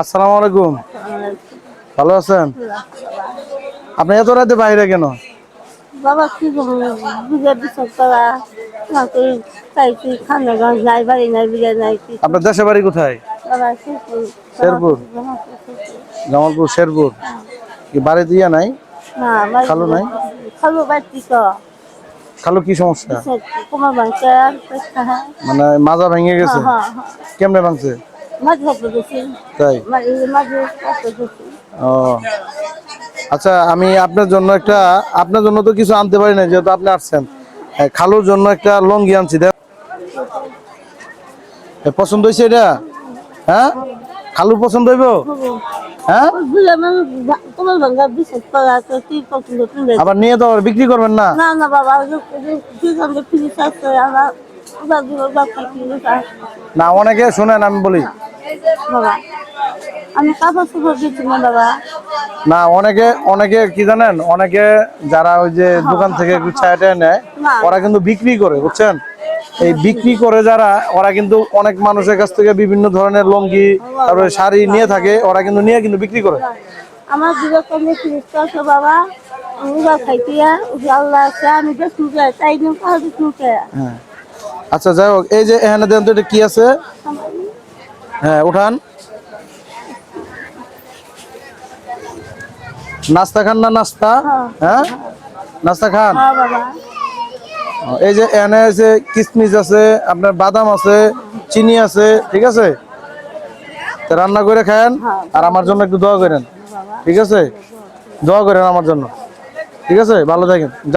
আসসালামু আলাইকুম। ভালো আছেন? আপনি এত রাতে বাইরে কেন? বাবা কি আপনার দেশে বাড়ি কোথায়? শেরপুর। শেরপুর? জামালপুর শেরপুর। কি বাড়ি দিয়া নাই? খালু নাই? খালু বাড়তি তো। খালু কি সমস্যা? হ্যাঁ মানে মাজা ভেঙে গেছে? হ্যাঁ। কেমনে ভাঙছে? আচ্ছা আমি আপনার জন্য একটা আপনার জন্য তো কিছু আনতে পারি না যেহেতু আপনি আসছেন। হ্যাঁ, খালুর জন্য একটা লঙ্গি আনছি পছন্দ হয়েছে এটা? হ্যাঁ? খালু পছন্দ হইব? হ্যাঁ? আবার নিয়ে তো বিক্রি করবেন না না? না অনেকে শুনেন আমি বলি। বাবা। আমি কাপড় চোপড় দিচ্ছি না বাবা। না অনেকে অনেকে কি জানেন? অনেকে যারা ওই যে দোকান থেকে একটু ছায়া নেয় ওরা কিন্তু বিক্রি করে বুঝছেন? এই বিক্রি করে যারা ওরা কিন্তু অনেক মানুষের কাছ থেকে বিভিন্ন ধরনের লঙ্গি তারপরে শাড়ি নিয়ে থাকে ওরা কিন্তু নিয়ে কিন্তু বিক্রি করে। আমার আসছে বাবা? মুখে হ্যাঁ? আচ্ছা যাই হোক এই যে এখানে দেন তো এটা কি আছে? হ্যাঁ উঠান। নাস্তা খান না নাস্তা? হ্যাঁ। নাস্তা খান? হ্যাঁ এই যে এনে আছে কিশমিশ আছে আপনার বাদাম আছে চিনি আছে ঠিক আছে? রান্না করে খায়েন আর আমার জন্য একটু দোয়া করেন ঠিক আছে? দোয়া করেন আমার জন্য ঠিক আছে? ভালো থাকেন।